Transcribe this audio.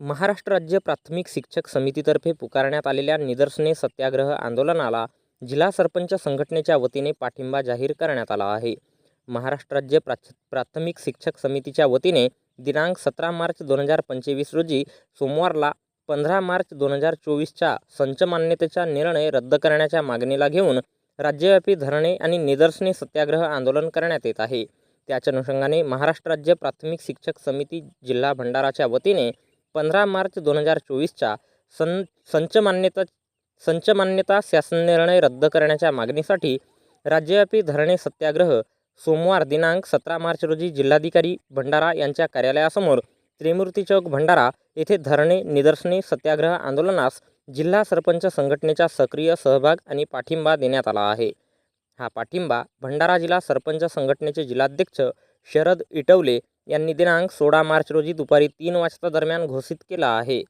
महाराष्ट्र राज्य प्राथमिक शिक्षक समितीतर्फे पुकारण्यात आलेल्या निदर्शने सत्याग्रह आंदोलनाला जिल्हा सरपंच संघटनेच्या वतीने पाठिंबा जाहीर करण्यात आला आहे. महाराष्ट्र राज्य प्राच प्राथमिक शिक्षक समितीच्या वतीने दिनांक सतरा मार्च दोन हजार पंचवीस रोजी सोमवारला पंधरा मार्च दोन हजार चोवीसच्या संचमान्यतेचा निर्णय रद्द करण्याच्या मागणीला घेऊन राज्यव्यापी धरणे आणि निदर्शने सत्याग्रह आंदोलन करण्यात येत आहे. त्याच्या अनुषंगाने महाराष्ट्र राज्य प्राथमिक शिक्षक समिती जिल्हा भंडाराच्या वतीने पंधरा मार्च दोन हजार चोवीसच्या सं संच मान्यता संच मान्यता शासन निर्णय रद्द करण्याच्या मागणीसाठी राज्यव्यापी धरणे सत्याग्रह सोमवार दिनांक सतरा मार्च रोजी जिल्हाधिकारी भंडारा यांच्या कार्यालयासमोर त्रिमूर्ती चौक भंडारा येथे धरणे निदर्शने सत्याग्रह आंदोलनास जिल्हा सरपंच संघटनेचा सक्रिय सहभाग आणि पाठिंबा देण्यात आला आहे. हा पाठिंबा भंडारा जिल्हा सरपंच संघटनेचे जिल्हाध्यक्ष शरद इटवले यांनी दिनांक सोळा मार्च रोजी दुपारी तीन वाजता दरम्यान घोषित केला आहे.